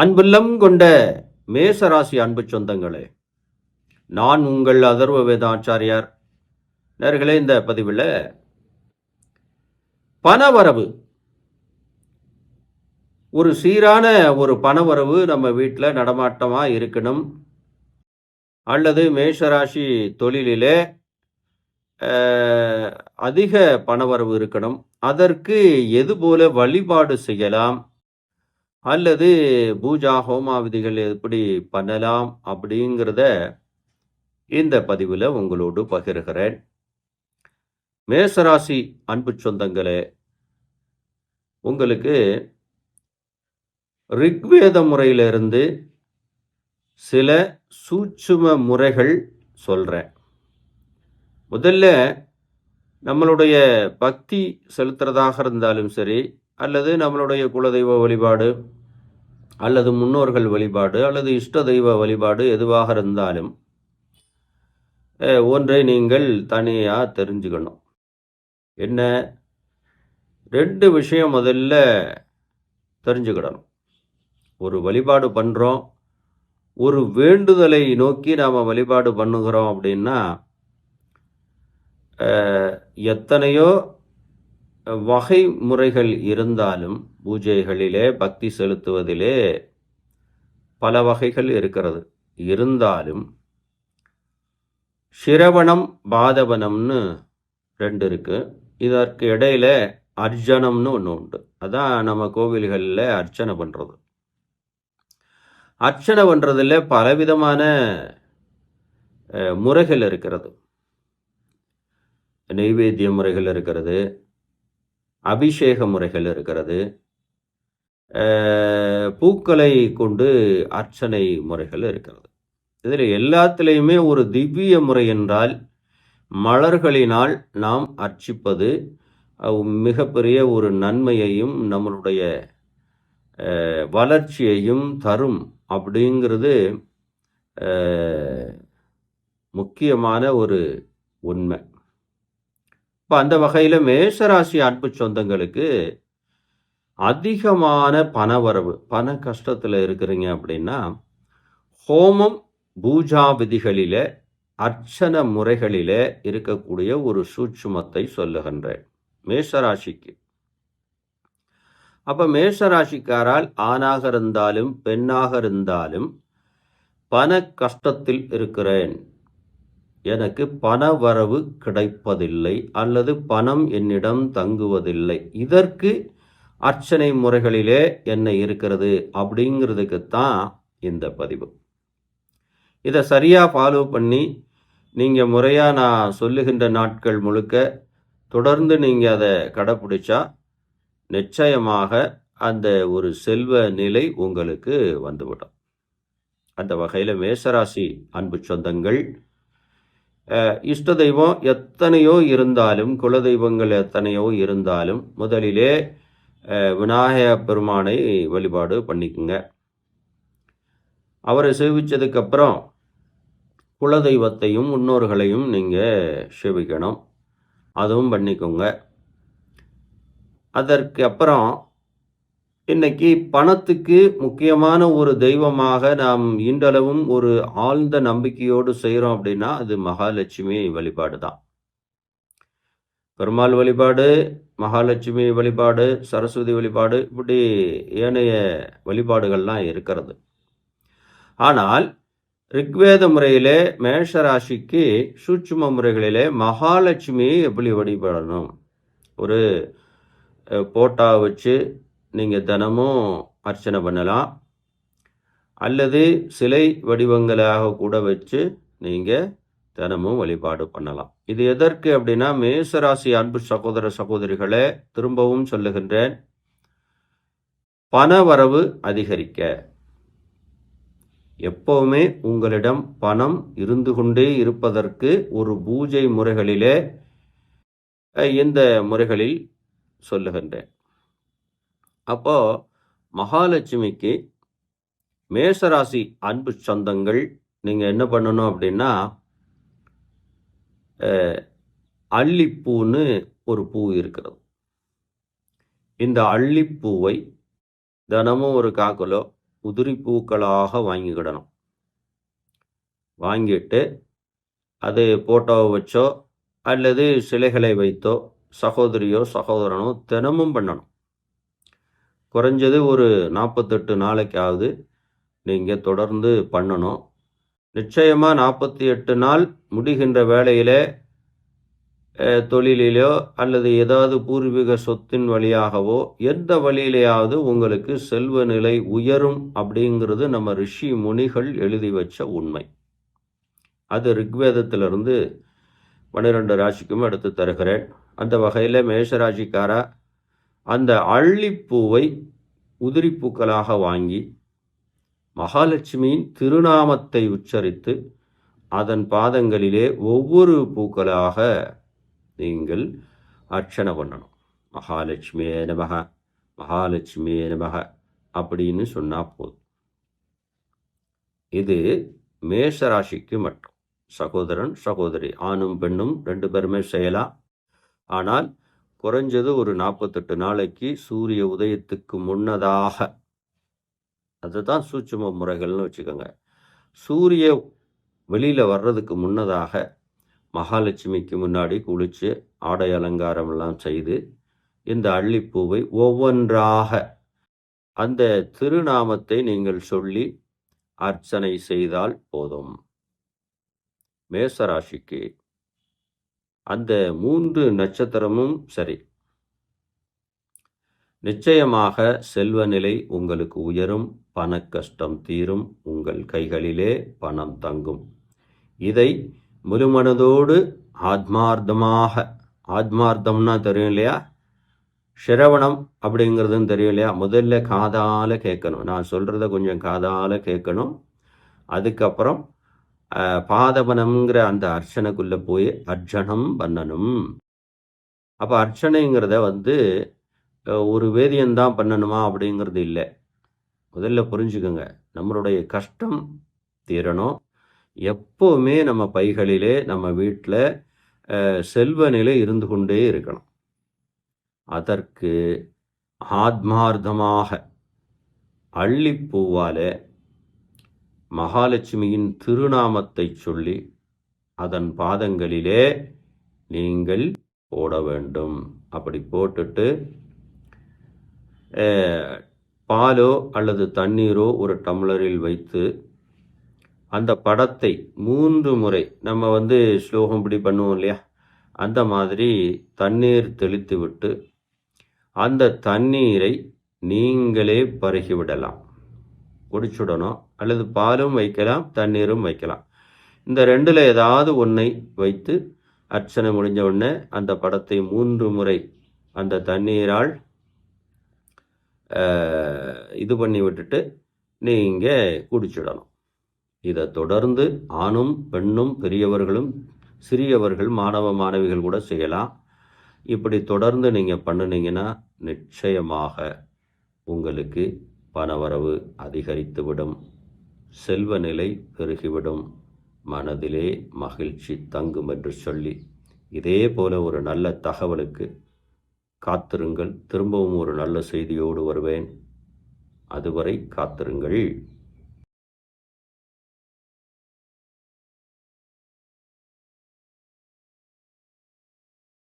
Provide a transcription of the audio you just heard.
அன்புள்ளம் கொண்ட மேசராசி அன்பு சொந்தங்களே நான் உங்கள் அதர்வ வேதாச்சாரியார் நேர்களே இந்த பதிவில் பணவரவு. ஒரு சீரான ஒரு பணவரவு நம்ம வீட்டில் நடமாட்டமாக இருக்கணும். அல்லது மேஷராசி தொழிலிலே அதிக பணவரவு இருக்கணும். அதற்கு எது போல வழிபாடு செய்யலாம்? அல்லது பூஜா ஹோமாவிதிகள் எப்படி பண்ணலாம் அப்படிங்கிறத இந்த பதிவில் உங்களோடு பகிர்கிறேன். மேசராசி அன்பு சொந்தங்களே உங்களுக்கு ரிக்வேத முறையிலிருந்து சில சூட்சும முறைகள் சொல்கிறேன் முதல்ல நம்மளுடைய பக்தி செலுத்துறதாக இருந்தாலும் சரி அல்லது நம்மளுடைய குலதெய்வ வழிபாடு அல்லது முன்னோர்கள் வழிபாடு அல்லது இஷ்ட தெய்வ வழிபாடு எதுவாக இருந்தாலும் ஒன்றை நீங்கள் தனியாக தெரிஞ்சுக்கணும். என்ன? ரெண்டு விஷயம் முதல்ல தெரிஞ்சுக்கிடணும். ஒரு வழிபாடு பண்ணுறோம் ஒரு வேண்டுதலை நோக்கி நாம் வழிபாடு பண்ணுகிறோம் அப்படின்னா எத்தனையோ வகை முறைகள் இருந்தாலும் பூஜைகளிலே பக்தி செலுத்துவதிலே பல வகைகள் இருக்கிறது. இருந்தாலும் சிரவணம் பாதவனம்னு ரெண்டு இருக்கு. இதற்கு இடையில அர்ச்சனம்னு ஒன்று உண்டு. அதான் நம்ம கோவில்களில் அர்ச்சனை பண்ணுறது அர்ச்சனை பண்ணுறதுல பலவிதமான முறைகள் இருக்கிறது. நெய்வேத்திய முறைகள் இருக்கிறது. அபிஷேக முறைகள் இருக்கிறது. பூக்களை கொண்டு அர்ச்சனை முறைகள் இருக்கிறது. இதில் எல்லாத்துலேயுமே ஒரு திவ்ய முறை என்றால் மலர்களினால் நாம் அர்ச்சிப்பது மிகப்பெரிய ஒரு நன்மையையும் நம்மளுடைய வளர்ச்சியையும் தரும் அப்படிங்கிறது முக்கியமான ஒரு உண்மை. இப்போ அந்த வகையில் மேஷராசி அன்பு சொந்தங்களுக்கு அதிகமான பணவரவு பண கஷ்டத்தில் இருக்கிறீங்க அப்படின்னா ஹோமம் பூஜா விதிகளில அர்ச்சன முறைகளிலே இருக்கக்கூடிய ஒரு சூட்சுமத்தை சொல்லுகின்றேன் மேஷராசிக்கு. அப்ப மேஷராசிக்காரால் ஆணாக இருந்தாலும் பெண்ணாக இருந்தாலும் பண கஷ்டத்தில் இருக்கிறேன். எனக்கு பண வரவு கிடைப்பதில்லை அல்லது பணம் என்னிடம் தங்குவதில்லை. இதற்கு அர்ச்சனை முறைகளிலே என்ன இருக்கிறது அப்படிங்கிறதுக்கு தான் இந்த பதிவு. இதை சரியாக ஃபாலோ பண்ணி நீங்கள் முறையாக நான் சொல்லுகின்ற நாட்கள் முழுக்க தொடர்ந்து நீங்கள் அதை கடைப்பிடிச்சா நிச்சயமாக அந்த ஒரு செல்வ நிலை உங்களுக்கு வந்துவிடும். அந்த வகையில் மேசராசி அன்பு சொந்தங்கள் இஷ்ட தெய்வம் எத்தனையோ இருந்தாலும் குலதெய்வங்கள் எத்தனையோ இருந்தாலும் முதலிலே விநாயக பெருமானை வழிபாடு பண்ணிக்குங்க அவரை சேவித்ததுக்கப்புறம் குலதெய்வத்தையும் முன்னோர்களையும் நீங்கள் சேவிக்கணும் அதுவும் பண்ணிக்கோங்க அதற்கு அப்புறம் இன்னைக்கு பணத்துக்கு முக்கியமான ஒரு தெய்வமாக நாம் இன்றளவும் ஒரு ஆழ்ந்த நம்பிக்கையோடு செய்கிறோம் அப்படின்னா அது மகாலட்சுமி வழிபாடு தான். பெருமாள் வழிபாடு மகாலட்சுமி வழிபாடு சரஸ்வதி வழிபாடு இப்படி ஏனைய வழிபாடுகள்லாம் இருக்கிறது. ஆனால் ரிக்வேத முறையிலே மேஷராசிக்கு சூட்சும முறைகளிலே மகாலட்சுமியை எப்படி வழிபடணும்? ஒரு போட்டா வச்சு நீங்கள் தினமும் அர்ச்சனை பண்ணலாம். அல்லது சிலை வடிவங்களாக கூட வச்சு நீங்கள் தினமும் வழிபாடு பண்ணலாம். இது எதற்கு அப்படின்னா மேசராசி அன்பு சகோதர சகோதரிகளே திரும்பவும் சொல்லுகின்றேன். பணவரவு அதிகரிக்க. எப்பவுமே உங்களிடம் பணம் இருந்து கொண்டே இருப்பதற்கு ஒரு பூஜை முறைகளிலே இந்த முறைகளில் சொல்லுகின்றேன். அப்போ மகாலட்சுமிக்கு மேசராசி அன்பு சொந்தங்கள் நீங்கள் என்ன பண்ணணும் அப்படின்னா அல்லிப்பூன்னு ஒரு பூ இருக்கிறது. இந்த அள்ளிப்பூவை தினமும் ஒரு காக்கலோ உதிரி பூக்களாக வாங்கிக்கிடணும். வாங்கிட்டு அது போட்டோவை வச்சோ அல்லது சிலைகளை வைத்தோ சகோதரியோ சகோதரனோ தினமும் பண்ணணும். குறைஞ்சது ஒரு நாற்பத்தெட்டு நாளைக்காவது நீங்கள் தொடர்ந்து பண்ணணும். நிச்சயமாக நாற்பத்தி எட்டு நாள் முடிகின்ற வேளையில் தொழிலிலோ அல்லது ஏதாவது பூர்வீக சொத்தின் வழியாகவோ எந்த வழியிலேயாவது உங்களுக்கு செல்வ நிலை உயரும் அப்படிங்கிறது நம்ம ரிஷி முனிகள் எழுதி வச்ச உண்மை. அது ரிக்வேதத்திலிருந்து பன்னிரெண்டு ராசிக்கும் எடுத்து தருகிறேன். அந்த வகையில் மேஷராசிக்காரா அந்த அள்ளிப்பூவை உதிரிப்பூக்களாக வாங்கி மகாலட்சுமியின் திருநாமத்தை உச்சரித்து அதன் பாதங்களிலே ஒவ்வொரு பூக்களாக நீங்கள் அர்ச்சனை பண்ணணும். மகாலட்சுமியே நமக மகாலட்சுமியே நமக அப்படின்னு சொன்னால் போதும். இது மேஷராசிக்கு மட்டும். சகோதரன் சகோதரி ஆணும் பெண்ணும் ரெண்டு பேருமே செய்யலாம். ஆனால் குறைஞ்சது ஒரு நாற்பத்தெட்டு நாளைக்கு சூரிய உதயத்துக்கு முன்னதாக. அதுதான் சூட்சும முறைகள்னு வச்சுக்கோங்க. சூரிய வெளியில் வர்றதுக்கு முன்னதாக மகாலட்சுமிக்கு முன்னாடி குளித்து ஆடை அலங்காரம் எல்லாம் செய்து இந்த அள்ளிப்பூவை ஒவ்வொன்றாக அந்த திருநாமத்தை நீங்கள் சொல்லி அர்ச்சனை செய்தால் போதும். மேசராசிக்கு அந்த மூன்று நட்சத்திரமும் சரி. நிச்சயமாக செல்வ நிலை உங்களுக்கு உயரும் பண கஷ்டம் தீரும் உங்கள் கைகளிலே பணம் தங்கும். இதை முழுமனதோடு ஆத்மார்த்தமாக ஆத்மார்த்தம்னா தெரியும் இல்லையா? சிரவணம் அப்படிங்கிறதுன்னு தெரியும் இல்லையா? முதல்ல காதால் கேட்கணும். நான் சொல்கிறத கொஞ்சம் காதால் கேட்கணும். அதுக்கப்புறம் பாதவனம்ங்கிற அந்த அர்ச்சனைக்குள்ளே போய் அர்ச்சனம் பண்ணணும். அப்போ அர்ச்சனைங்கிறத வந்து ஒரு வேதியந்தான் பண்ணணுமா அப்படிங்கிறது இல்லை. முதல்ல புரிஞ்சுக்கோங்க. நம்மளுடைய கஷ்டம் தீரணும். எப்போவுமே நம்ம பைகளிலே நம்ம வீட்டில் செல்வ நிலை இருந்து கொண்டே இருக்கணும். அதற்கு ஆத்மார்த்தமாக அள்ளிப்பூவால் மகாலட்சுமியின் திருநாமத்தை சொல்லி அதன் பாதங்களிலே நீங்கள் போட வேண்டும். அப்படி போட்டுட்டு பாலோ அல்லது தண்ணீரோ ஒரு டம்ளரில் வைத்து அந்த படத்தை மூன்று முறை நம்ம வந்து ஸ்லோகம் இப்படி பண்ணுவோம் இல்லையா? அந்த மாதிரி தண்ணீர் தெளித்து விட்டு அந்த தண்ணீரை நீங்களே பருகிவிடலாம் குடிச்சுடணும். அல்லது பாலும் வைக்கலாம் தண்ணீரும் வைக்கலாம். இந்த ரெண்டில் ஏதாவது ஒன்றை வைத்து அர்ச்சனை முடிஞ்ச உடனே அந்த படத்தை மூன்று முறை அந்த தண்ணீரால் இது பண்ணி விட்டுட்டு நீங்கள் குடிச்சிடணும். இதை தொடர்ந்து ஆணும் பெண்ணும் பெரியவர்களும் சிறியவர்கள் மாணவ மாணவிகள் கூட செய்யலாம். இப்படி தொடர்ந்து நீங்கள் பண்ணினீங்கன்னா நிச்சயமாக உங்களுக்கு பணவரவு அதிகரித்துவிடும். செல்வ நிலை பெருகிவிடும். மனதிலே மகிழ்ச்சி தங்கும் என்று சொல்லி இதே போல ஒரு நல்ல தகவலுக்கு காத்திருங்கள். திரும்பவும் ஒரு நல்ல செய்தியோடு வருவேன். அதுவரை காத்திருங்கள்.